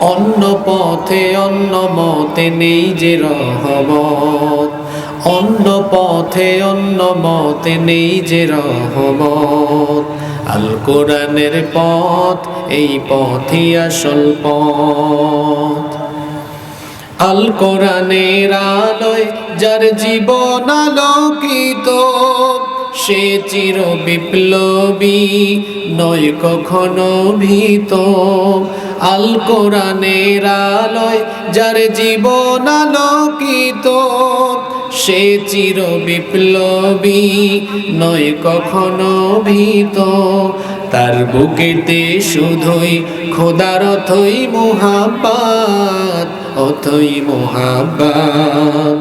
অন্য পথে, অন্য মতে নেই যে রহমত। অন্য পথে, অন্য মতে নেই যে রহমত। আল কোরআনের পথ, এই পথই আসল পথ। আল কোরআনের আলোয়, যার জীবন আলোকিত, সে চির বিপ্লবী, নয় কখনো ভীত। আল কোরআনের আলোয় যার জীবন আলোকিত, সে চির বিপ্লবী নয় কখনো ভীত। তার বুকেতে শুধুই খোদার অথই অথই মোহাব্বাত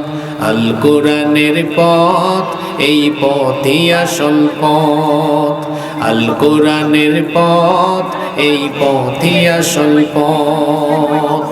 আল কোরআনের পথ, এই পথই আসল পথ। আল কোরআনের পথ, এই পথই আসল পথ।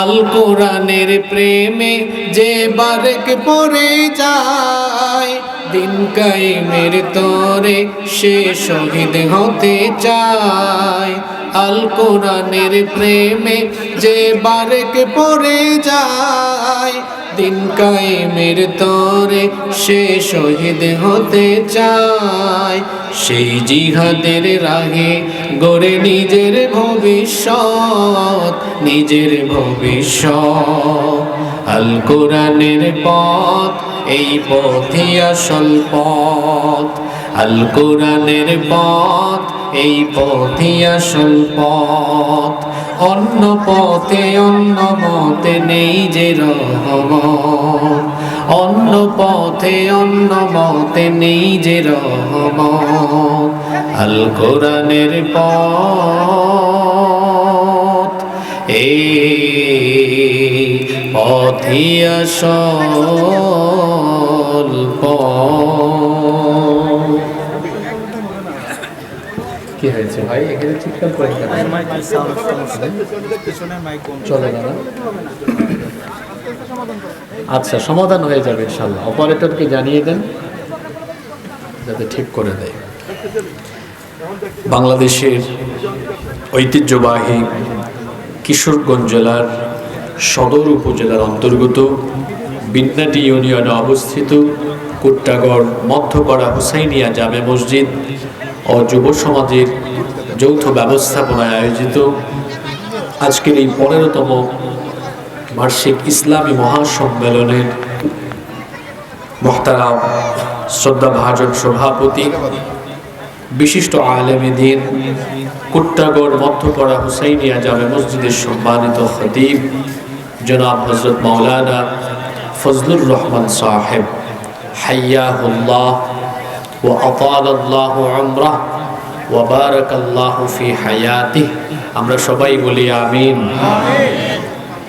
আল কোরআনের প্রেমে যে বারেক পড়ে যায়, দিন কায়েমের তরে সে শহীদ হতে চায়। আল কোরআনের প্রেমে যে বারেক পড়ে যায়, দিন কায়েমের তরে সে শহীদ হতে চায়। সেই জিহাদের রাগে গড়ে নিজের ভবিষ্যৎ নিজের ভবিষ্যৎ। আল কোরআনের পথ, এই পথই আসল পথ। আল কোরআনের পথ এই পথই আসল পথ। অন্য পথে, অন্য মতে নেই যে রহমত। অন্য পথে, অন্য মতে নেই যে রহমত। আল কোরআনের পথ, এই পথই আসল কি হয়েছে? ভাই এখানে চিৎকার করে চলে না? আচ্ছা সমাধান হয়ে যাবে ইনশাল্লাহ। অপারেটরকে জানিয়ে দেন যাতে ঠিক করে দেয়। বাংলাদেশের ঐতিহ্যবাহী কিশোরগঞ্জ জেলার সদর উপজেলার অন্তর্গত বিন্নাটি ইউনিয়নে অবস্থিত কুট্টাগড় মধ্যপাড়া হুসাইনিয়া জামে মসজিদ ও যুব সমাজের যৌথ ব্যবস্থাপনায় আয়োজিত আজকের এই পনেরোতম বার্ষিক ইসলামী মহাসম্মেলনের মোহতারাম শ্রদ্ধা ভাজন সভাপতি, বিশিষ্ট আলেমী দিন, কুট্টাগড় মধ্যপাড়া হুসাইনিয়া জামে মসজিদের সম্মানিত খতিব, জনাব হজরত মাওলানা ফজলুর রহমান সাহেব হাইয়া হাইয়াহুল্লাহ আতাল্লাহ আমরাহ ও বারাক আল্লাহ ফি হায়াতি আমরা সবাই বলি আমিন।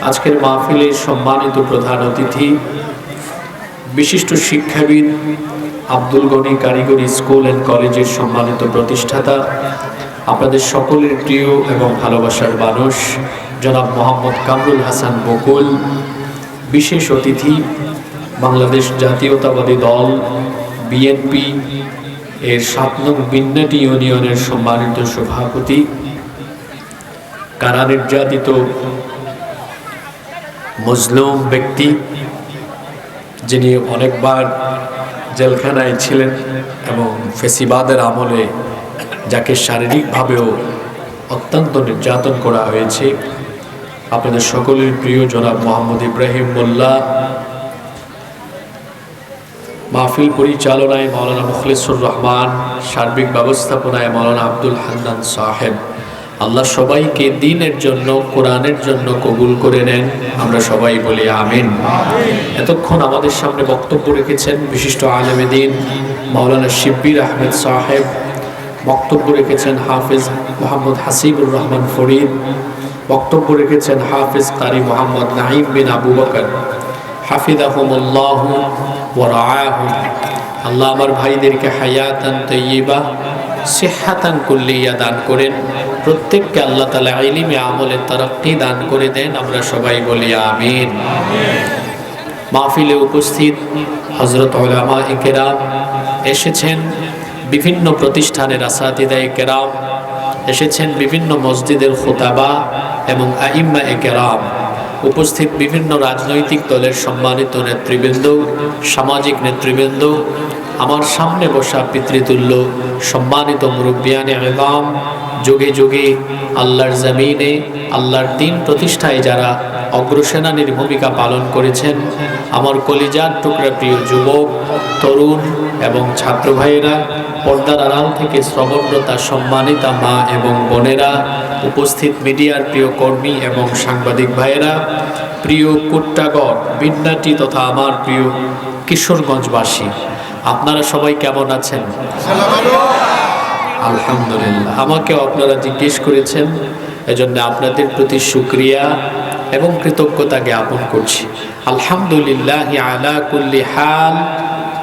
আজকের মাহফিলের সম্মানিত প্রধান অতিথি বিশিষ্ট শিক্ষাবিদ আব্দুল গনি কারিগরি স্কুল অ্যান্ড কলেজের সম্মানিত প্রতিষ্ঠাতা আপনাদের সকলের প্রিয় এবং ভালোবাসার মানুষ জনাব মোহাম্মদ কামরুল হাসান বকুল বিশেষ অতিথি বাংলাদেশ জাতীয়তাবাদী দল বিএনপি এর সাত নং বিন্নাটি ইউনিয়নের সম্মানিত সভাপতি কারা নির্যাতিত মজলুম ব্যক্তি, যিনি অনেকবার জেলখানায় ছিলেন এবং ফেসিবাদের আমলে যাকে শারীরিকভাবেও অত্যন্ত নির্যাতন করা হয়েছে। আপনাদের সকলের প্রিয় জনাব মোহাম্মদ ইব্রাহিম মোল্লা মাহফিল পরিচালনায় মৌলানা মুখলিসুর রহমান, সার্বিক ব্যবস্থাপনায় মাওলানা আব্দুল হান্নান সাহেব। আল্লাহ সবাইকে দিনের জন্য, কোরআনের জন্য কবুল করে নেন। আমরা সবাই বলি আমিন। এতক্ষণ আমাদের সামনে বক্তব্য রেখেছেন বিশিষ্ট আলেমে দিন মাওলানা শিব্বির আহমেদ সাহেব। বক্তব্য রেখেছেন হাফিজ মোহাম্মদ হাসিবুর রহমান ফরিদ। বক্তব্য রেখেছেন হাফিজ কারি মোহাম্মদ নাহিম বিন আবু বকর। আল্লাহ আমার ভাইদেরকে হায়াতান তৈয়বা সেহাতান কুল্লিয়া দান করেন। প্রত্যেককে আল্লাহ তালা ইলিমে আমলের তরক্কি দান করে দেন। আমরা সবাই বলি আমিন। মাহফিলে উপস্থিত হজরত ওলামা কেরাম এসেছেন। বিভিন্ন প্রতিষ্ঠানের আসাদিদায় কেরাম এসেছেন। বিভিন্ন মসজিদের খোতাবা এবং আইম্মা একেরাম উপস্থিত বিভিন্ন রাজনৈতিক দলের সম্মানিত নেতৃবৃন্দ, সামাজিক নেতৃবৃন্দ, আমার সামনে বসা পিতৃতুল্য, সম্মানিত মুরব্বিয়ানে আগাম যোগে যুগে আল্লাহর জমিনে, আল্লাহর দিন প্রতিষ্ঠায় যারা অগ্রসেনানীর ভূমিকা পালন করেছেন, আমার কলিজার টুকরা প্রিয় যুবক, তরুণ এবং ছাত্র ভাইয়েরা পর্দার আড়াল থেকে শ্রবণরতা সম্মানিতা মা এবং বোনেরা, উপস্থিত মিডিয়ার প্রিয় কর্মী এবং সাংবাদিক ভাইয়েরা, প্রিয় কুট্টাগড় বিন্নাটি তথা আমার প্রিয় কিশোরগঞ্জবাসী, আপনারা সবাই কেমন আছেন? আলহামদুলিল্লাহ। আমাকেও আপনারা জিজ্ঞেস করেছেন, এজন্য আপনাদের প্রতি শুক্রিয়া এবং কৃতজ্ঞতা জ্ঞাপন করছি। আলহামদুলিল্লাহ আলা কুল্লি হাল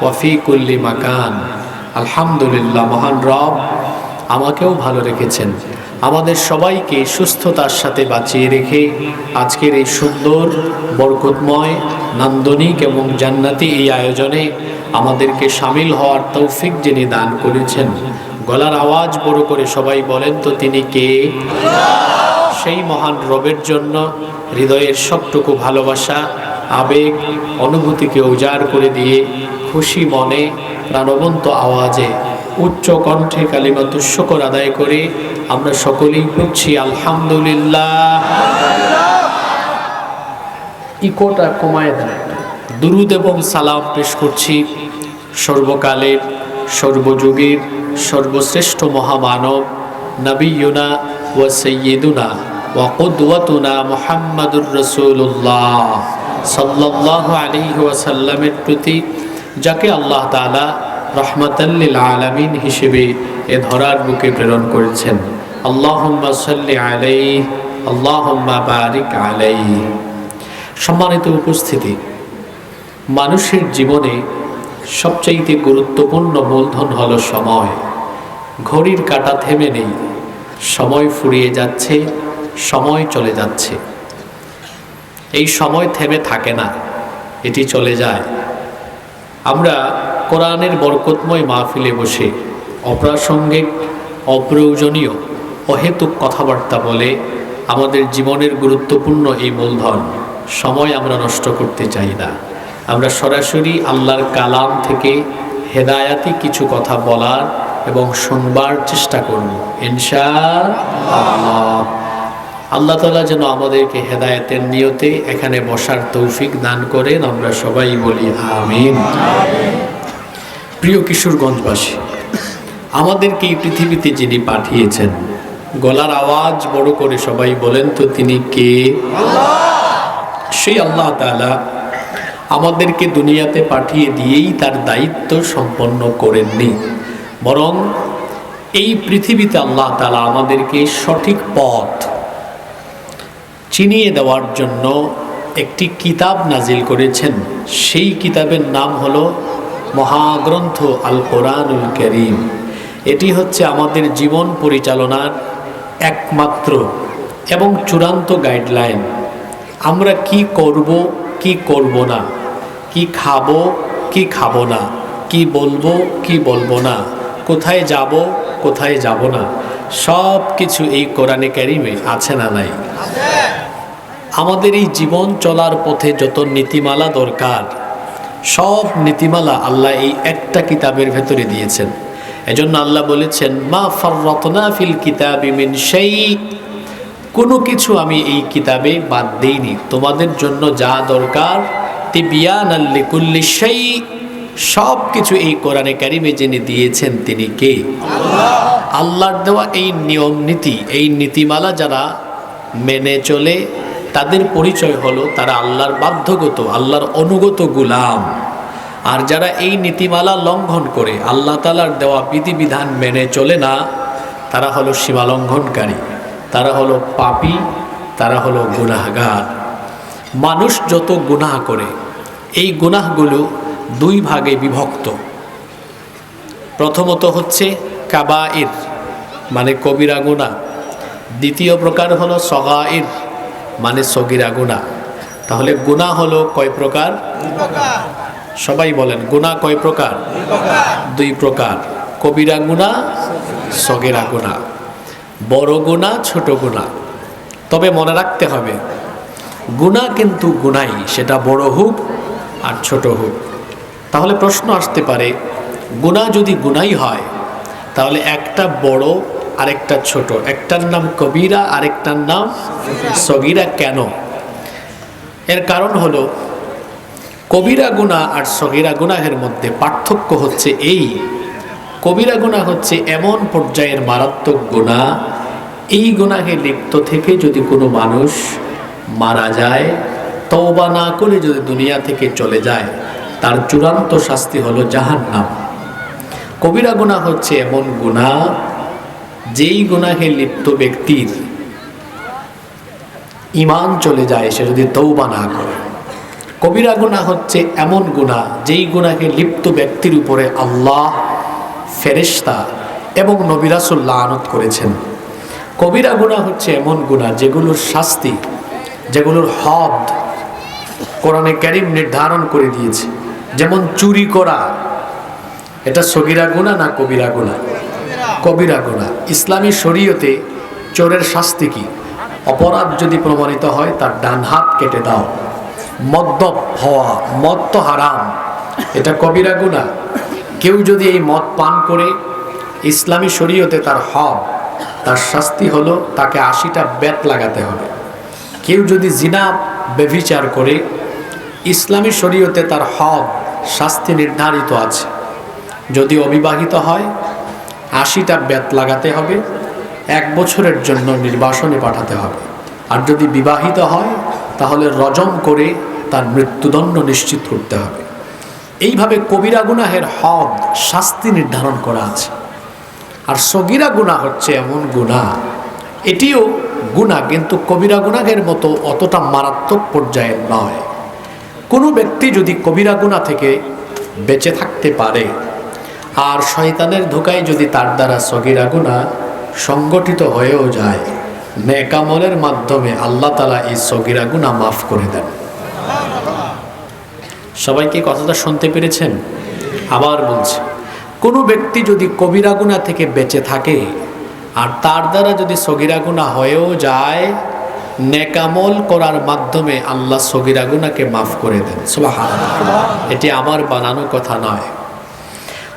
ওয়াফি কুল্লি মাকান। আলহামদুলিল্লাহ, মহান রব, আমাকেও ভালো রেখেছেন। আমাদের সবাইকে সুস্থতার সাথে বাঁচিয়ে রেখে আজকের এই সুন্দর, বরকতময়, নান্দনিক এবং জান্নাতি এই আয়োজনে আমাদেরকে সামিল হওয়ার তৌফিক যিনি দান করেছেন। গলার আওয়াজ বড় করে সবাই বলেন তো, তিনি কে? সেই মহান রবের জন্য হৃদয়ের সবটুকু ভালোবাসা, আবেগ, অনুভূতিকে উজাড় করে দিয়ে খুশি মনে প্রাণবন্ত আওয়াজে উচ্চ কণ্ঠে কালিমাত শুকর আদায় করে আমরা সকলেই পড়ছি আলহামদুলিল্লাহ। ইকোটা কমায় দেয় দুরুদ এবং সালাম পেশ করছি সর্বকালের সর্বযুগের সর্বশ্রেষ্ঠ মহামানব নবীনা ও সৈয়দুনা ও কুদওয়াতুনা মুহাম্মাদুর রসুল্লাহ সাল্লাহ আলী ওয়াসাল্লামের প্রতি যাকে আল্লাহ তালা রহমতাল্লিল আলমিন হিসেবে এ ধরার বুকে প্রেরণ করেছেন। আল্লাহম্মা সাল্লি আলাই আল্লাহম্মা বারিক আলাই সম্মানিত উপস্থিতি, মানুষের জীবনে সবচাইতে গুরুত্বপূর্ণ মূলধন হল সময়। ঘড়ির কাটা থেমে নেই, সময় ফুরিয়ে যাচ্ছে, সময় চলে যাচ্ছে। এই সময় থেমে থাকে না, এটি চলে যায়। আমরা কোরআনের বরকতময় মাহফিলে বসে অপ্রাসঙ্গিক, অপ্রয়োজনীয়, অহেতুক কথাবার্তা বলে আমাদের জীবনের গুরুত্বপূর্ণ এই মূলধন সময় আমরা নষ্ট করতে চাই না। আমরা সরাসরি আল্লাহর কালাম থেকে হেদায়াতি কিছু কথা বলার এবং শুনবার চেষ্টা করব। ইনশা আল্লাহ আল্লাহ তালা যেন আমাদেরকে হেদায়েতের নিয়তে এখানে বসার তৌফিক দান করেন। আমরা সবাই বলি আমিন। প্রিয় কিশোরগঞ্জবাসী, আমাদেরকে এই পৃথিবীতে যিনি পাঠিয়েছেন, গলার আওয়াজ বড় করে সবাই বলেন তো তিনি কে? সেই আল্লাহ তালা আমাদেরকে দুনিয়াতে পাঠিয়ে দিয়েই তার দায়িত্ব সম্পন্ন করেননি। বরং এই পৃথিবীতে আল্লাহ তালা আমাদেরকে সঠিক পথ চিনিয়ে দেওয়ার জন্য একটি কিতাব নাজিল করেছেন। সেই কিতাবের নাম হলো মহাগ্রন্থ আল কোরআনুল করিম। এটি হচ্ছে আমাদের জীবন পরিচালনার একমাত্র এবং চূড়ান্ত গাইডলাইন। আমরা কি করব কি করব না? কি খাব, কি খাব না? কি বলব কি বলব না? কোথায় যাব কোথায় যাব না? সব কিছু এই কোরআনে ক্যারিমে আছে না নাই? আমাদের এই জীবন চলার পথে যত নীতিমালা দরকার, সব নীতিমালা আল্লাহ এই একটা কিতাবের ভেতরে দিয়েছেন। এজন্য আল্লাহ বলেছেন, মা ফররতনা ফিল কিতাবি মিন সেই কোনো কিছু আমি এই কিতাবে বাদ দিইনি। তোমাদের জন্য যা দরকার তিবিয়ান আল্লিকুল্লি সেই সব কিছু এই কোরআনে কারিমে যিনি দিয়েছেন তিনি কে? আল্লাহর দেওয়া এই নিয়ম নীতি, এই নীতিমালা যারা মেনে চলে তাদের পরিচয় হলো তারা আল্লাহর বাধ্যগত, আল্লাহর অনুগত গুলাম। আর যারা এই নীতিমালা লঙ্ঘন করে, আল্লাহ তালার দেওয়া বিধিবিধান মেনে চলে না, তারা হলো সীমালঙ্ঘনকারী তারা হলো পাপি, তারা হলো গুনাহগার। মানুষ যত গুনাহ করে, এই গুনাহগুলো দুই ভাগে বিভক্ত। প্রথমত হচ্ছে কাবাইর মানে কবিরা গুণা দ্বিতীয় প্রকার হলো সগাইর। মানে সগিরা গুণা তাহলে গুণা হলো কয় প্রকার? সবাই বলেন গুণা কয় প্রকার? দুই প্রকার। কবিরা গুণা সগেরা গুণা বড় গুণা ছোট গুণা তবে মনে রাখতে হবে গুণা কিন্তু গুনাই সেটা বড় হোক আর ছোট হোক। তাহলে প্রশ্ন আসতে পারে গুণা যদি গুনাই হয় তাহলে একটা বড় আরেকটা ছোট। একটার নাম কবিরা, আরেকটার নাম সগিরা। কেন? এর কারণ হলো, কবিরা গুণা আর সগিরা গুনাহের মধ্যে পার্থক্য হচ্ছে এই, কবিরা গুণা হচ্ছে এমন পর্যায়ের মারাত্মক গুণা, এই গুণাহে লিপ্ত থেকে যদি কোনো মানুষ মারা যায়, তওবা না করে যদি দুনিয়া থেকে চলে যায়, তার চূড়ান্ত শাস্তি হলো জাহান্নাম। কবিরা গুণা হচ্ছে এমন গুণা যেই গুণাহে লিপ্ত ব্যক্তির ইমান চলে যায়, সে যদি তৌবা না করে। কবিরা গুণা হচ্ছে এমন গুণা যেই গুণাকে লিপ্ত ব্যক্তির উপরে আল্লাহ, ফেরেশতা এবং নবিরাসুল্লাহ আনত করেছেন। কবিরা গুণা হচ্ছে এমন গুণা যেগুলোর শাস্তি, যেগুলোর হদ কোরআনে ক্যারিম নির্ধারণ করে দিয়েছে। যেমন চুরি করা, এটা সগিরা গুণা না কবিরা গুণা কবিরা গুণা ইসলামী শরীয়তে চোরের শাস্তি কি? অপরাধ যদি প্রমাণিত হয়, তার ডান হাত কেটে দাও। মদ্যপ হওয়া, মদ তো হারাম। এটা কবিরা গুণা কেউ যদি এই মদ পান করে, ইসলামী শরীয়তে তার হব তার শাস্তি হলো তাকে আশিটা বেত লাগাতে হবে। কেউ যদি জিনা বেভিচার করে, ইসলামী শরীয়তে তার হব শাস্তি নির্ধারিত আছে। যদি অবিবাহিত হয় আশিটা বেত লাগাতে হবে, এক বছরের জন্য নির্বাসনে পাঠাতে হবে। আর যদি বিবাহিত হয়, তাহলে রজম করে তার মৃত্যুদণ্ড নিশ্চিত করতে হবে। এইভাবে কবিরা গুনাহের হদ শাস্তি নির্ধারণ করা আছে। আর সগিরা গুণা হচ্ছে এমন গুণা, এটিও গুণা, কিন্তু কবিরা গুনাহের মতো অতটা মারাত্মক পর্যায়ের নয়। কোনো ব্যক্তি যদি কবিরা গুণা থেকে বেঁচে থাকতে পারে আর শয়তানের ধোকায় যদি তার দ্বারা সগিরা গুণা সংগঠিত হয়েও যায় নেকামলের মাধ্যমে আল্লাহ তালা এই সগিরা গুণা মাফ করে দেন। সবাইকে কথাটা শুনতে পেরেছেন? আবার বলছে, কোনো ব্যক্তি যদি কবিরা গুণা থেকে বেঁচে থাকে আর তার দ্বারা যদি সগিরা গুণা হয়েও যায় নেকামল করার মাধ্যমে আল্লাহ সগিরা গুনাকে মাফ করে দেন। সুবহানাল্লাহ। এটি আমার বানানো কথা নয়।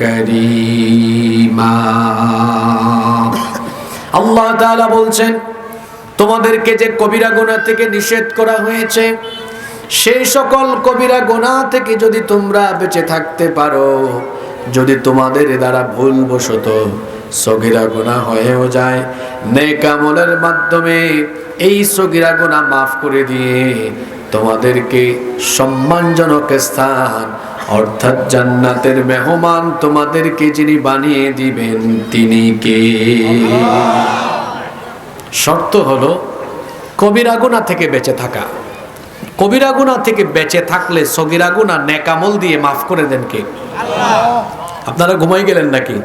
কারীমা। আল্লাহ বলছেন, তোমাদেরকে যে কবিরা গোনা থেকে নিষেধ করা হয়েছে, সেই সকল কবিরা গোনা থেকে যদি তোমরা বেঁচে থাকতে পারো, যদি তোমাদের দ্বারা ভুলবশত সগিরা গোনা হয়েও যায় নেকামলের মাধ্যমে এই সগিরা গোনা মাফ করে দিয়ে তোমাদেরকে সম্মানজনক স্থান অর্থাৎ জান্নাতের মেহমান তোমাদেরকে যিনি বানিয়ে দিবেন, তিনি কে? শর্ত হলো, কবিরা গুনাহ থেকে বেঁচে থাকা। কবিরা গুনাহ থেকে বেঁচে থাকলে সগিরা গুনাহ নেকামল দিয়ে মাফ করে দেন কে? আপনারা ঘুমাই গেলেন নাকি?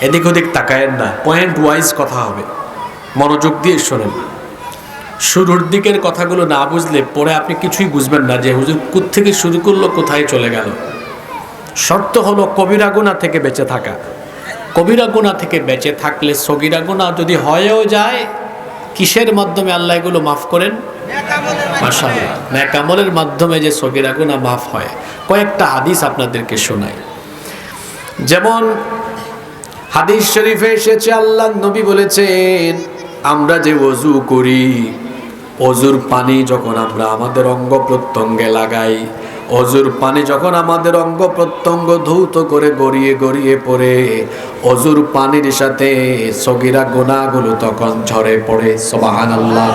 এদিক ওদিক তাকায়েন না পয়েন্ট ওয়াইজ কথা হবে। মনোযোগ দিয়ে শোনেন। শুরুর দিকের কথাগুলো না বুঝলে পরে আপনি কিছুই বুঝবেন না যে হুজুর থেকে শুরু করল, কোথায় চলে গেল। শর্ত হলো কবিরা গুনাহ থেকে বেঁচে থাকা। কবিরা গুনাহ থেকে বেঁচে থাকলে সগিরা গুনাহ যদি হয়েও যায়, কিসের মাধ্যমে আল্লাহ এগুলো মাফ করেন? নেকামলের মাধ্যমে যে সগিরা গুনাহ মাফ হয়। কয়েকটা হাদিস আপনাদেরকে শোনাই। যেমন, হাদিস শরীফে এসেছে, আল্লাহ নবী বলেছেন, আমরা যে অজু করি অজুর পানি যখন আমরা আমাদের অঙ্গ প্রত্যঙ্গে লাগাই, অজুর পানি যখন আমাদের অঙ্গ প্রত্যঙ্গ ধৌত করে গড়িয়ে গড়িয়ে পড়ে, অজুর পানির সাথে সগিরা গোনাগুলো তখন ঝরে পড়ে সবাহান আল্লাহ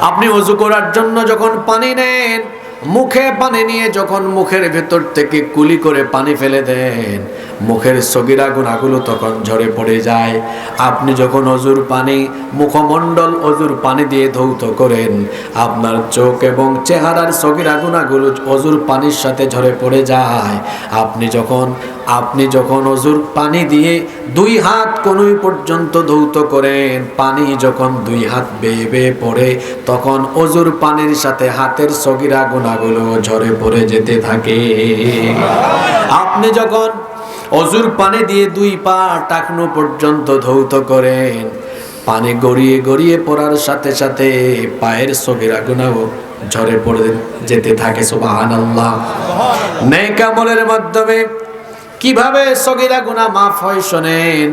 আপনি অজু করার জন্য যখন পানি নেন মুখে পানি নিয়ে যখন মুখের ভেতর থেকে কুলি করে পানি ফেলে দেন, মুখের সগিরা গুণাগুলো তখন ঝরে পড়ে যায়। আপনি যখন অজুর পানি, মুখমণ্ডল অজুর পানি দিয়ে ধৌত করেন, আপনার চোখ এবং চেহারার সগিরা গুণাগুলো অজুর পানির সাথে ঝরে পড়ে যায়। আপনি যখন আপনি যখন অজুর পানি দিয়ে দুই হাত কনুই পর্যন্ত ধৌত করেন, পানি যখন দুই হাত বেয়ে বেয়ে পড়ে, তখন অজুর পানির সাথে হাতের সগিরা গুণাগুলো ঝরে পড়ে যেতে থাকে। আপনি যখন অজুর পানি দিয়ে দুই পা টাকনো পর্যন্ত ধৌত করেন, পানি গড়িয়ে গড়িয়ে পড়ার সাথে সাথে পায়ের সগিরা গুণাও ঝরে পড়ে যেতে থাকে সুবাহান আল্লাহ নেকামলের মাধ্যমে কীভাবে সগিরা গুণা মাফ হয় শোনেন,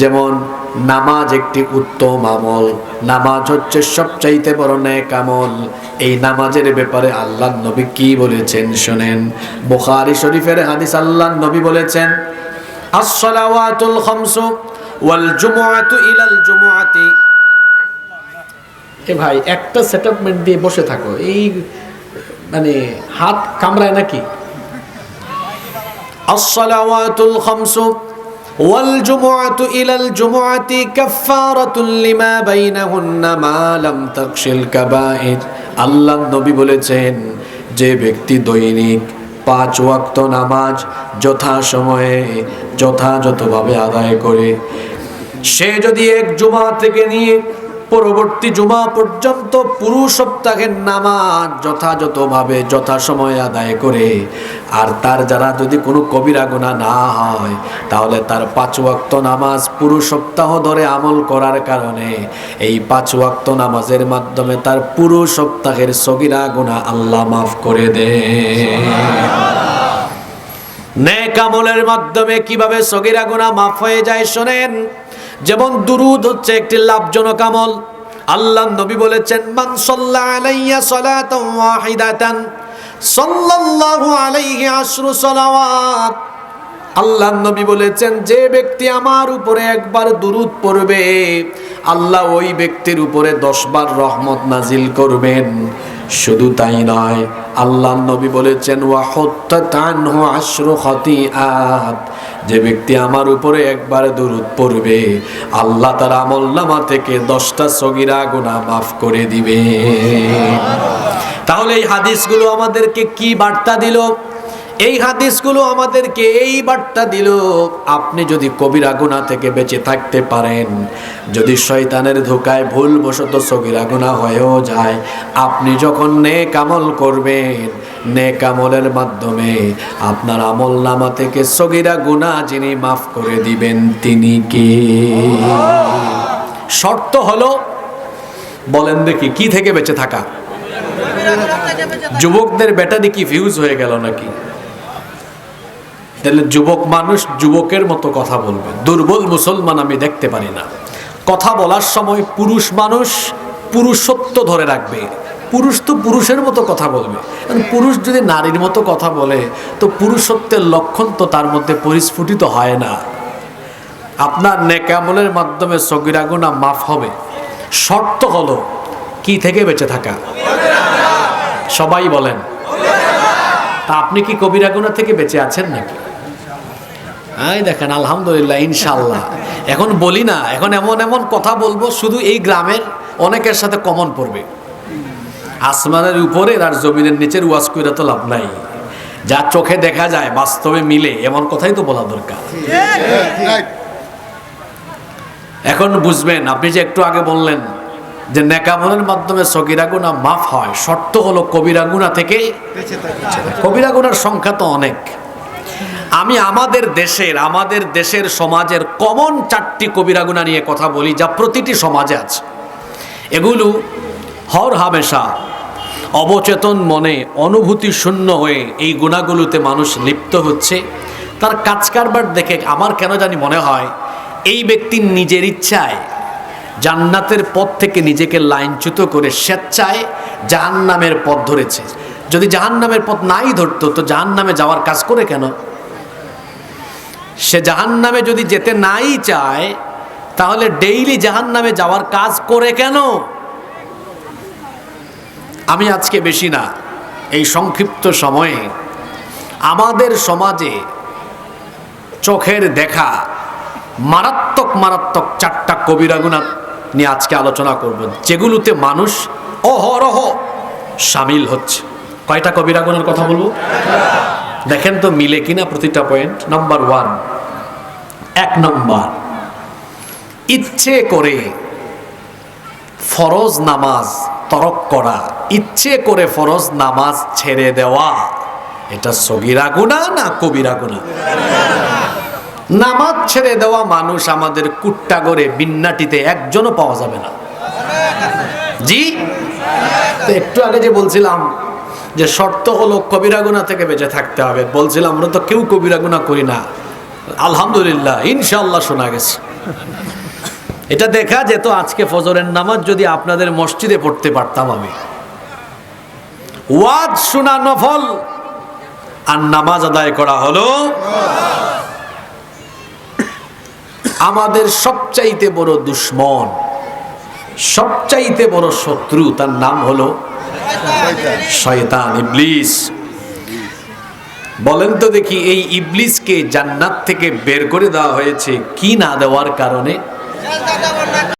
যেমন নামাজ একটি উত্তম আমল। নামাজ হচ্ছে সবচাইতে বড় নেক আমল। এই নামাজের ব্যাপারে আল্লাহ নবী কি বলেছেন শোনেন। বুখারী শরীফের হাদিস আল্লাহ নবী বলেছেন, আসসালাওয়াতুল খামস ওয়াল জুমুআতু ইলাল জুমুআতি। এ ভাই, একটা সেটআপমেন্ট দিয়ে বসে থাকো। এই মানে হাত কামড়ায় নাকি? আসসালাওয়াতুল খামস والجمعة إلى الجمعة كفارة لما بينهن ما لم تخش الكبائر আল্লাহ নবী বলেছেন যে ব্যক্তি দৈনিক পাঁচ ওয়াক্ত নামাজ যথা সময়ে যথাযথভাবে আদায় করে সে যদি এক জুমা থেকে নিয়ে পরবর্তী জুমা পর্যন্ত পুরো সপ্তাহের নামাজ যথাযথভাবে যথাসময়ে আদায় করে। আর তার যারা যদি কোনো কবিরা গুণা না হয়, তাহলে তার পাঁচ ওয়াক্ত নামাজ পুরো সপ্তাহ ধরে আমল করার কারণে এই পাঁচ ওয়াক্ত নামাজের মাধ্যমে তার পুরো সপ্তাহের সগিরা গুণা আল্লাহ মাফ করে দেয় নেক আমলের মাধ্যমে কীভাবে সগিরা গুনাহ মাফ হয়ে যায় শোনেন? যেমন দুরুদ হচ্ছে একটি লাভজনক আমল। আল্লাহ নবী বলেছেন, মান সাল্লা আলাইয়া সালাতান ওয়াহিদাতান, সাল্লাল্লাহু আলাইহি আশরু সালাওয়াত। আল্লাহ নবী বলেছেন, যে ব্যক্তি আমার উপরে একবার দুরুদ পড়বে, আল্লাহ ওই ব্যক্তির উপরে দশবার রহমত নাজিল করবেন। শুধু তাই নয় আল্লাহ নবী বলেছেন আশ্রু খতি যে ব্যক্তি আমার উপরে একবার দুরুদ পড়বে, আল্লাহ তার আমল নামা থেকে দশটা সগিরা গোনা মাফ করে দিবে। তাহলে এই হাদিসগুলো আমাদেরকে কি বার্তা দিল? এই হাদিসগুলো আমাদেরকে এই বার্তা দিল আপনি যদি কবিরা গুণা থেকে বেঁচে থাকতে পারেন যদি শয়তানের ধোকায় ভুলবশত সগিরা গুণা হয়েও যায় আপনি যখন নেক আমল করবেন নেক আমলের মাধ্যমে আপনার আমল নামা থেকে সগিরা গুণা যিনি মাফ করে দিবেন তিনি কে? শর্ত হলো বলেন দেখি কি থেকে বেঁচে থাকা? যুবকদের ব্যাটারি কি ফিউজ হয়ে গেল নাকি? তাহলে যুবক মানুষ যুবকের মতো কথা বলবে। দুর্বল মুসলমান আমি দেখতে পারি না। কথা বলার সময় পুরুষ মানুষ পুরুষত্ব ধরে রাখবে। পুরুষ তো পুরুষের মতো কথা বলবে। পুরুষ যদি নারীর মতো কথা বলে, তো পুরুষত্বের লক্ষণ তো তার মধ্যে পরিস্ফুটিত হয় না। আপনার নেকামলের মাধ্যমে সগিরাগুনা মাফ হবে। শর্ত হলো, কি থেকে বেঁচে থাকা? সবাই বলেন। তা আপনি কি কবিরা গুণা থেকে বেঁচে আছেন নাকি? এই দেখেন আলহামদুলিল্লাহ ইনশাল্লাহ এখন বলি না এখন এমন এমন কথা বলব শুধু এই গ্রামের অনেকের সাথে কমন পড়বে। আসমানের উপরে আর জমিনের নিচের ওয়াজ কইরা তো লাভ নাই। যা চোখে দেখা যায় বাস্তবে মিলে এমন কথাই তো বলা দরকার। এখন বুঝবেন আপনি যে একটু আগে বললেন যে নেকামলের মাধ্যমে সগিরা গুণা মাফ হয় শর্ত হলো কবিরা গুণা থেকে কবিরা গুণার সংখ্যা তো অনেক। আমি আমাদের দেশের আমাদের দেশের সমাজের কমন চারটি কবিরাগুনা নিয়ে কথা বলি, যা প্রতিটি সমাজে আছে। এগুলো হর হামেশা অবচেতন মনে অনুভূতি শূন্য হয়ে এই গুণাগুলোতে মানুষ লিপ্ত হচ্ছে। তার কাজ কারবার দেখে আমার কেন জানি মনে হয়, এই ব্যক্তির নিজের ইচ্ছায় জান্নাতের পথ থেকে নিজেকে লাইনচ্যুত করে স্বেচ্ছায় জাহান্নামের পথ ধরেছে। যদি জাহান্নামের পথ নাই ধরতো, তো জাহান্নামে যাওয়ার কাজ করে কেন? সে জাহান্নামে যদি যেতে নাই চায়, তাহলে ডেইলি জাহান্নামে যাওয়ার কাজ করে কেন? আমি আজকে বেশি না, এই সংক্ষিপ্ত সময়ে আমাদের সমাজে চোখের দেখা মারাত্মক মারাত্মক চারটা কবিরা গুণা নিয়ে আজকে আলোচনা করব, যেগুলোতে মানুষ অহরহ সামিল হচ্ছে। কয়টা কবিরা গুণার কথা বলব? দেখেন তো মিলে কিনা প্রতিটা পয়েন্ট নাম্বার ওয়ান এক নম্বর ইচ্ছে করে ফরজ নামাজ তরক করা, ইচ্ছে করে ফরজ নামাজ ছেড়ে দেওয়া, এটা সগিরা গুণা না কবিরা গুণা? নামাজ ছেড়ে দেওয়া মানুষ আমাদের কুট্টাগড়ে বিন্নাটিতে একজনও পাওয়া যাবে না। জি? তো একটু আগে যে বলছিলাম যে শর্ত হলো কবিরা গুণা থেকে বেঁচে থাকতে হবে। বলছিলাম, আমরা তো কেউ কবিরা গুণা করি না। আলহামদুলিল্লাহ, ইনশাআল্লাহ শোনা গেছে। এটা দেখা যেত আজকে ফজরের নামাজ যদি আপনাদের মসজিদে পড়তে পারতাম আমি। ওয়াজ শোনা নফল, আর নামাজ আদায় করা হলো। আমাদের সবচাইতে বড় দুশ্মন, সবচাইতে বড় শত্রু, তার নাম হলো শয়তান, ইবলিস। বলেন তো দেখি, এই ইবলিসকে জান্নাত থেকে বের করে দেওয়া হয়েছে কি না দেওয়ার কারণে?